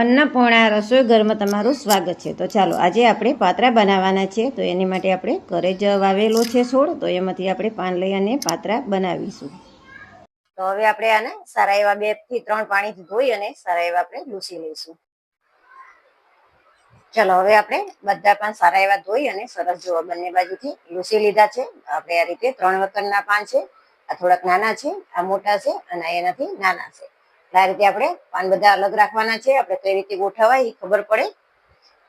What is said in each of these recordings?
અન્નપૂર્ણા રસોઈ ઘરમાં તમારું સ્વાગત છે. તો ચાલો, આજે આપણે પાત્રા બનાવવાના છે. તો એની માટે આપણે ઘરે જ વાવેલો છે છોડ. તો એમાંથી આપણે પાન લઈ અને પાત્રા બનાવીશું. તો હવે આપણે આને સારા એવા બેથી ત્રણ પાણીથી ધોઈ અને સારા એવા આપણે લૂસી લઈશું. ચાલો, હવે આપણે બધા પાન સારા એવા ધોઈ અને સરસ જોવા બંને બાજુથી લૂસી લીધા છે. આપણે આ રીતે ત્રણ વખતના પાન છે. આ થોડાક નાના છે, આ મોટા છે, અને એનાથી નાના છે. આ રીતે આપણે પાન બધા અલગ રાખવાના છે. આપણે કઈ રીતે ગોઠવાય એ ખબર પડે.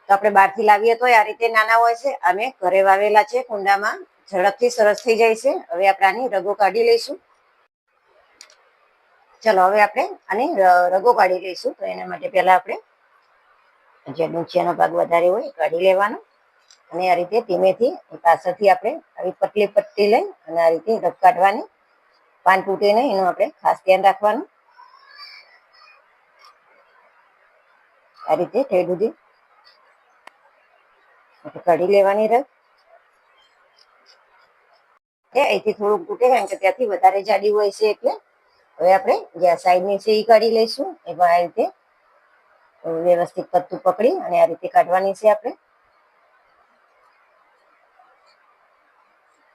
તો આપણે બહારથી લાવીએ તો આ રીતે નાના હોય છે. અમે ઘરે વાવેલા છે કુંડામાં. ઝડપથી સરસ થઈ જાય છે. હવે આપણે આની રગો કાઢી લઈશું. ચલો, હવે આપણે આની રગો કાઢી લઈશું. તો એના માટે પહેલા આપણે જે ડુંચિયાનો ભાગ વધારે હોય કાઢી લેવાનો. અને આ રીતે ધીમેથી પાછળથી આપણે આવી પતલી પટ્ટી લઈ અને આ રીતે રગ કાઢવાની. પાન તૂટે નહીં એનું આપણે ખાસ ધ્યાન રાખવાનું. આ રીતે થઈ બધી કાઢી લેવાની રસ. અહીંથી થોડુંક તૂટે કારણ કે ત્યાંથી વધારે જાડી હોય છે એટલે હવે આપણે જ્યાં સાઈડની છે એ કાઢી લઈશું, એમાં આ રીતે વ્યવસ્થિત પત્તું પકડી અને આ રીતે કાઢવાની છે આપણે.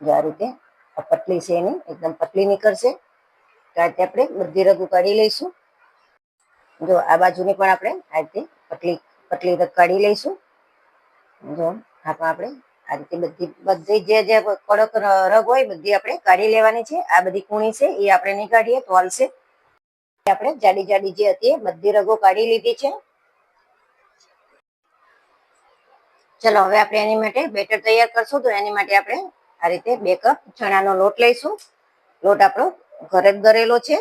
આ રીતે આ પતલી છે એની, એકદમ પતલી નીકળશે. આ આપણે બધી રગ કાઢી લઈશું. જો આ બાજુની પણ આપણે આ રીતે પતલી રગ કાઢી લઈશું. જો હાથમાં આપણે આ રીતે બધી બધી જે જે કડક રગ હોય બધી આપણે કાઢી લેવાની છે. આ બધી કૂણી છે એ આપણે નહીં કાઢીએ, તો હાલશે. આપણે જાડી જાડી જે હતી બધી રગો કાઢી લીધી છે. ચલો, હવે આપણે એની માટે બેટર તૈયાર કરશું, તો એની માટે આપણે આ રીતે બે કપ ચણાનો લોટ લઈશું. લોટ આપણો ઘરે જ ગરેલો છે.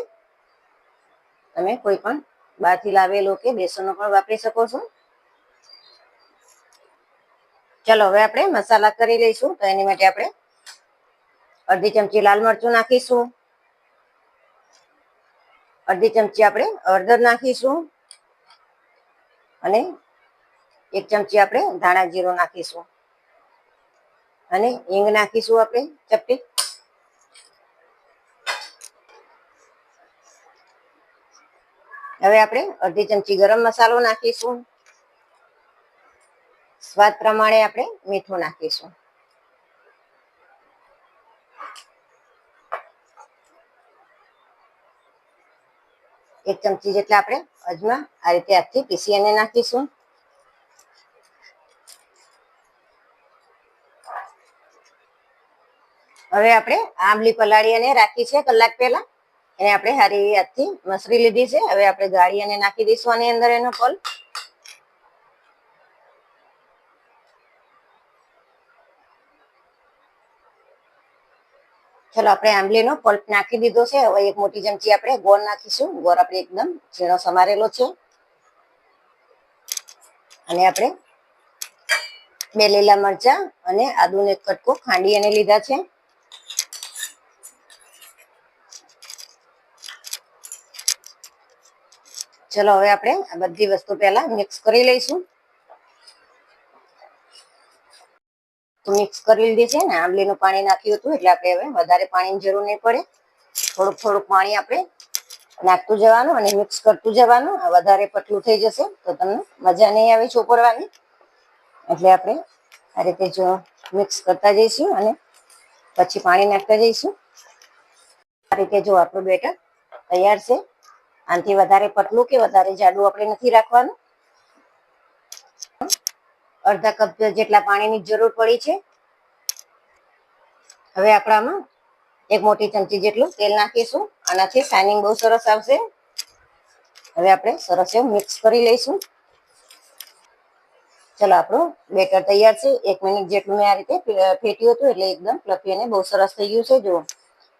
તમે કોઈ પણ બહારથી લાવેલો કે બેસનનો પણ વાપરી શકો છો. ચલો, હવે આપણે મસાલા કરી લઈશું, તો એની માટે આપણે અડધી ચમચી લાલ મરચું નાખીશું. અડધી ચમચી આપણે હળદર નાખીશું. અને એક ચમચી આપણે ધાણા જીરો નાખીશું. અને હિંગ નાખીશું આપણે ચપટી. હવે આપણે અડધી ચમચી ગરમ મસાલો નાખીશું. સ્વાદ પ્રમાણે આપણે મીઠું નાખીશું. એક ચમચી જેટલા આપણે અજમા આ રીતે હાથથી પીસી અને નાખીશું. હવે આપણે આંબલી પલાળી અને રાખી છે કલાક પહેલા. એને આપણે સારી એવી હાથથી મસરી લીધી છે. હવે આપણે ગાળી અને નાખી દઈશું આની અંદર એનો ફળ ચલો, આપણે આંબલીનો પલ્પ નાખી દીધો છે. હવે એક મોટી ચમચી આપણે ગોળ નાખીશું. ગોળ આપણે એકદમ ઝીણો સમારેલો છે. અને આપણે બે લીલા મરચા અને આદુનો કટકો ખાંડી અને લીધા છે. ચલો, હવે આપણે આ બધી વસ્તુ પહેલા મિક્સ કરી લઈશું. મિક્સ કરી લીધી છે ને, આંબલીનું પાણી નાખ્યું હતું, એટલે આપણે હવે વધારે પાણીની જરૂર નહીં પડે. થોડુંક થોડુંક પાણી આપણે નાખતું જવાનું અને મિક્સ કરતું જવાનું. વધારે પતલું થઈ જશે, તો તમને મજા નહીં આવે ચોપડવાની. એટલે આપણે આ રીતે જો મિક્સ કરતા જઈશું અને પછી પાણી નાખતા જઈશું. આ રીતે જો આપણું બેટર તૈયાર છે. આનાથી વધારે પતલું કે વધારે જાડું આપણે નથી રાખવાનું? અડધા કપ જેટલા પાણીની જરૂર પડી છે. હવે આપણામાં એક મોટી ચમચી જેટલું તેલ નાખીશું. આનાથી શાઇનિંગ બહુ સરસ આવશે. હવે આપણે સરસ એવું મિક્સ કરી લઈશું. ચલો, આપણું બેટર તૈયાર છે. એક મિનિટ જેટલું મેં આ રીતે ફેટ્યું હતું એટલે એકદમ ફ્લફી અને બહુ સરસ થઈ ગયું છે. જુઓ.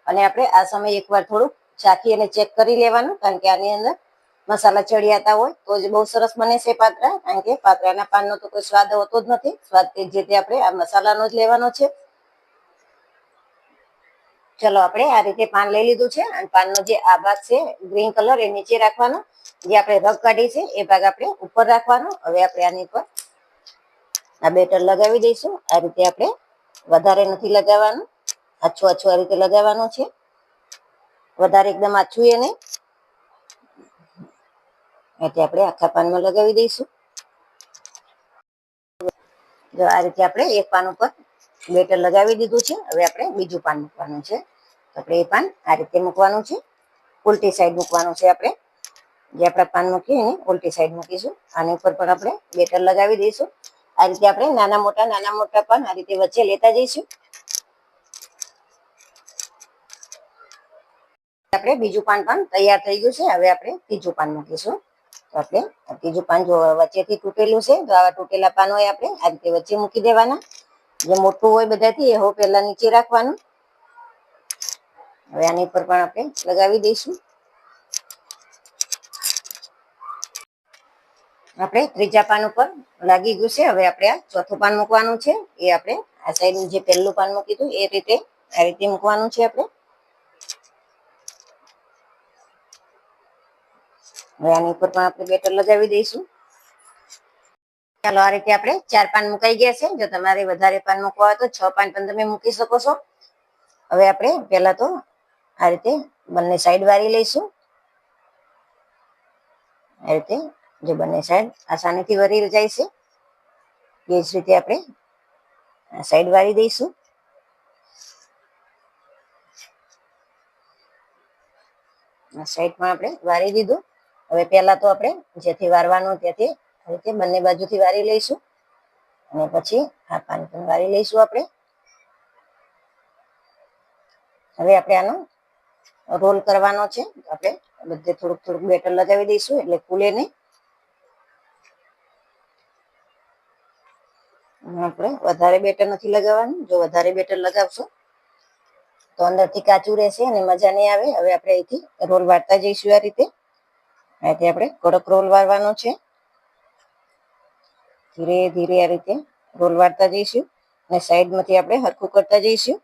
અને આપણે આ સમય એકવાર થોડુંક ચાખી અને ચેક કરી લેવાનું, કારણ કે આની અંદર મસાલા ચડિયાતા હોય, તો જ બહુ સરસ બને છે પાત્રા, કારણ કે પાત્રાના પાનનો તો કોઈ સ્વાદ હોતો જ નથી. સ્વાદ તે જે આપણે આ મસાલાનો જ લેવાનો છે. ચલો આપણે આ રીતે પાન લઈ લીધું છે, અને પાનનો જે આ ભાગ છે, ગ્રીન કલર, એ નીચે રાખવાનો. જે આપણે રગ કાઢી છે, એ ભાગ આપણે ઉપર રાખવાનો. હવે આપણે આની ઉપર આ બેટર લગાવી દઈશું. આ રીતે આપણે વધારે નથી લગાવવાનું. આછું આછું આ રીતે લગાવવાનું છે. વધારે એકદમ આછું એ નહીં. એટલે આપણે આખા પાનમાં લગાવી દઈશું. જો આ રીતે આપણે એક પાન ઉપર બેટર લગાવી દીધું છે. હવે આપણે બીજું પાન મૂકવાનું છે. આપણે એ પાન આ રીતે મૂકવાનું છે. ઉલટી સાઈડ મૂકવાનું છે આપણે. જે આપણા પાન મૂકીએ એને ઉલટી સાઈડ મૂકીશું. આની ઉપર પણ આપણે બેટર લગાવી દઈશું. આ રીતે આપણે નાના મોટા નાના મોટા પાન આ રીતે વચ્ચે લેતા જઈશું. આપણે બીજું પાન પણ તૈયાર થઈ ગયું છે. હવે આપણે ત્રીજું પાન મૂકીશું. તો આપણે ત્રીજું પાન જો વચ્ચેથી તૂટેલું છે તો આવા તૂટેલા પાન હોય આપણે આ રીતે વચ્ચે મૂકી દેવાના. જે મોટું હોય બધાથી એ હો પહેલા નીચે રાખવાનું. હવે આની ઉપર પણ આપણે લગાવી દઈશું. આપણે ત્રીજા પાન ઉપર લાગી ગયું છે. હવે આપણે આ ચોથું પાન મૂકવાનું છે. એ આપણે આ સાઈડ જે પહેલું પાન મૂકી હતું, એ રીતે આ રીતે મૂકવાનું છે આપણે. હવે આની ઉપર પણ આપણે બેટર લગાવી દઈશું. ચાલો, આ રીતે આપણે ચાર પાન મુકાઈ ગયા છે. જો તમારે વધારે પાન મૂકવા હોય તો છ પાન પણ તમે મૂકી શકો છો. હવે આપણે પહેલા તો આ રીતે બંને સાઈડ વારી લઈશું. આ રીતે જો બંને સાઈડ આસાનીથી વરી જાય છે. એ જ રીતે આપણે સાઈડ વારી દઈશું. સાઈડમાં આપણે વારી દીધું. હવે પહેલા તો આપણે જેથી વારવાનું તેથી રીતે બંને બાજુથી વારી લઈશું. અને પછી આ પાન પણ વારી લઈશું આપણે. હવે આપણે આનો રોલ કરવાનો છે. આપણે બધે થોડુંક થોડુંક બેટર લગાવી દઈશું, એટલે ફૂલે નહીં. આપણે વધારે બેટર નથી લગાવવાનું. જો વધારે બેટર લગાવશો, તો અંદરથી કાચું રહેશે અને મજા નહીં આવે. હવે આપણે અહીંથી રોલ વાળતા જઈશું આ રીતે. અહીંથી આપણે કડક રોલ વાળવાનો છે. ધીરે ધીરે આ રીતે રોલ વાળતા જઈશું અને સાઈડમાંથી આપણે હરખું કરતા જઈશું.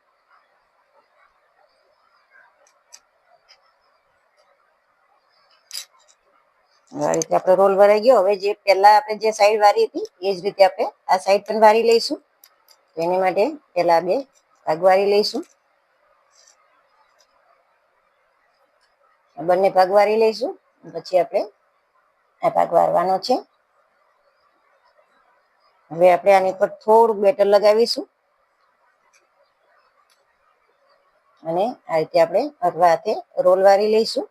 આ રીતે આપણે રોલ વરાઈ ગયો. હવે જે પહેલા આપણે જે સાઈડ વારી હતી, એ જ રીતે આપણે આ સાઈડ પણ વારી લઈશું. તો એની માટે પહેલા બે ભાગ વારી લઈશું. બંને ભાગ વારી લઈશું. પછી આપણે આ ભાગ વારવાનો છે. હવે આપણે આની ઉપર થોડું બેટર લગાવીશું. અને આ રીતે આપણે અરવા હાથે રોલ વારી લઈશું.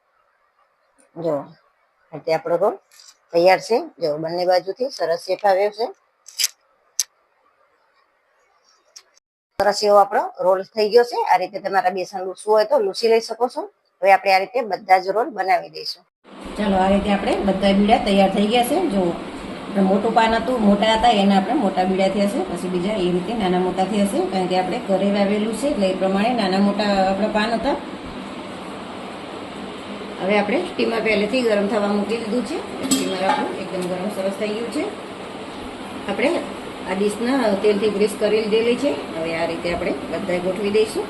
જો, આ રીતે આપણો રોલ તૈયાર છે. જો, બંને બાજુથી સરસ શેફ આવ્યો છે. સરસ એવો આપણો રોલ થઈ ગયો છે. આ રીતે તમારા બેસન લૂસવું હોય તો લૂસી લઈ શકો છો. હવે આપણે આ રીતે બધા જ રોલ બનાવી દઈશું. ચાલો, આ રીતે આપણે બધા બીડા તૈયાર થઈ ગયા છે. જો આપણે મોટું પાન હતું, મોટા હતા, એના આપણે મોટા બીડા થયા છે. પછી બીજા એ રીતે નાના મોટા થયા છે, કારણ કે આપણે ઘરે વાવેલું છે, એટલે એ પ્રમાણે નાના મોટા આપણા પાન હતા. હવે આપણે સ્ટીમર પહેલેથી ગરમ થવા મૂકી દીધું છે. સ્ટીમર આપણું એકદમ ગરમ સરસ થઈ ગયું છે. આપણે આ ડીશના તેલથી ગ્રીસ કરી લીધેલી છે. હવે આ રીતે આપણે બધા ગોઠવી દઈશું.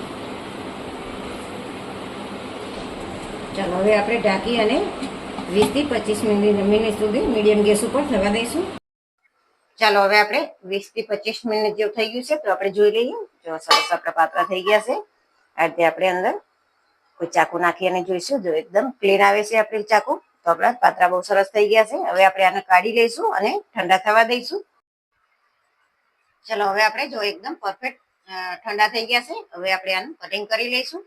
ચાલો, હવે આપણે ઢાંકી અને વીસથી પચીસ મિનિટ મિનિટ સુધી મીડિયમ ગેસ ઉપર થવા દઈશું. ચાલો, હવે આપણે વીસથી પચીસ મિનિટ જેવું થઈ ગયું છે, તો આપણે જોઈ લઈએ. જો સરસ આપણા પાતળા થઈ ગયા છે. આ રીતે આપણે અંદર કોઈ ચાકુ નાખી અને જોઈશું. જો એકદમ ક્લીન આવે છે આપણે ચાકુ, તો આપણા પાત્રા બહુ સરસ થઈ ગયા છે. હવે આપણે આને કાઢી લઈશું અને ઠંડા થવા દઈશું. ચલો, હવે આપણે જો એકદમ પરફેક્ટ ઠંડા થઈ ગયા છે, હવે આપણે આનું કટિંગ કરી લઈશું.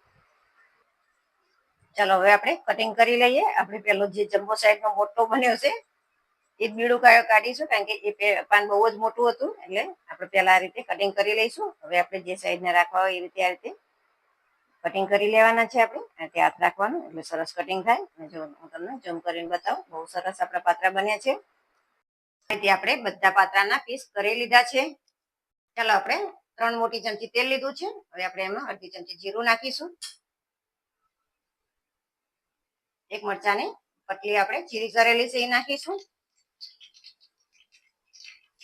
ચાલો, હવે આપણે કટિંગ કરી લઈએ. આપણે પેલો જે જમ્બો સાઈડ નો મોટો બન્યો છે, એ જ બીડું કાઢીશું, કારણ કે એ પાન બહુ જ મોટું હતું, એટલે આપણે પેલા આ રીતે કટિંગ કરી લઈશું. હવે આપણે જે સાઈડ ને રાખવા હોય એ રીતે આ રીતે કટિંગ કરી લેવાના છે આપણે. તે હાથ રાખવાનું, એટલે સરસ કટિંગ થાય. અને જો હું તમને ઝૂમ કરીને બતાવું, બહુ સરસ આપણા પાત્રા બન્યા છે. તે આપણે બધા પાત્રાના પીસ કરી લીધા છે. ચાલો, આપણે ત્રણ મોટી ચમચી તેલ લીધું છે. હવે આપણે એમાં અડધી ચમચી જીરું નાખીશું. એક મરચાની પટલી આપણે ચીરી કરેલી છે એ નાખીશું.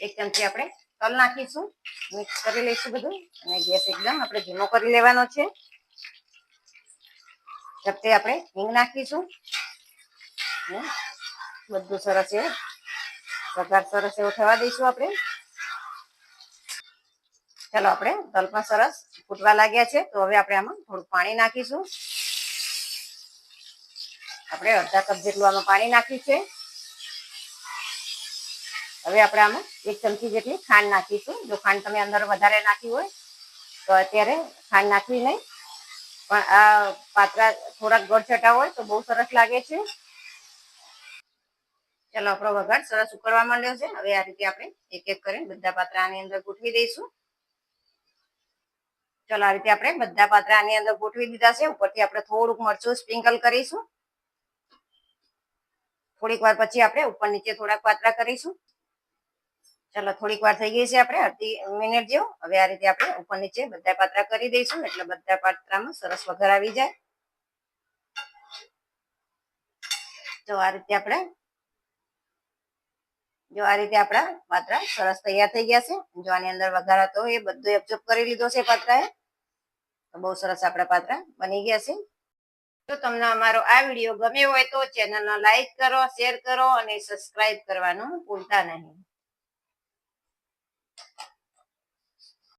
એક ચમચી આપણે તલ નાખીશું. મિક્સ કરી લઈશું બધું અને ગેસ એકદમ આપણે ધીમો કરી લેવાનો છે. ચપતે આપણે હિંગ નાખીશું. બધું સરસ એ વઘાર સરસ એવો થવા દઈશું આપણે. ચાલો આપણે તલ પણ સરસ ફૂટવા લાગ્યા છે તો હવે આપણે આમાં થોડું પાણી નાખીશું. આપણે અડધા કપ જેટલું આમાં પાણી નાખ્યું છે. હવે આપણે આમાં એક ચમચી જેટલી ખાંડ નાખીશું. જો ખાંડ તમે અંદર વધારે નાખી હોય, તો અત્યારે ખાંડ નાખવી નહીં પણ આ પાત્રા થોડાક ગળચટા હોય તો બહુ સરસ લાગે છે. ચાલો, આપણો વઘાર સરસ ઉકળવા માંડ્યો છે. હવે આ રીતે આપણે એક એક કરીને બધા પાત્રા આની અંદર ગોઠવી દઈશું. ચાલો, આ રીતે આપણે બધા પાત્રા આની અંદર ગોઠવી દીધા છે. ઉપરથી આપણે થોડુંક મરચું સ્પ્રિંકલ કરીશું. થોડીક વાર પછી આપણે ઉપર નીચે થોડાક પાતળા કરીશું. ચાલો, થોડીક વાર થઈ ગઈ છે આપણે, અડધી મિનિટ જેવું. હવે આ રીતે આપણે ઉપર નીચે બધા પાત્રા કરી દઈશું, એટલે બધા પાત્રામાં સરસ વઘાર આવી જાય. તો આ રીતે આપણે, જો આ રીતે આપણા પાત્રા સરસ તૈયાર થઈ ગયા છે. જો આની અંદર વઘાર હતો એ બધું એબ્ઝોર્બ કરી લીધો છે પાત્રાએ તો બહુ સરસ આપણા પાત્રા બની ગયા છે. જો તમને અમારો આ વીડિયો ગમ્યો હોય તો ચેનલને લાઈક કરો, શેર કરો અને સબસ્ક્રાઇબ કરવાનું ભૂલતા નહીં.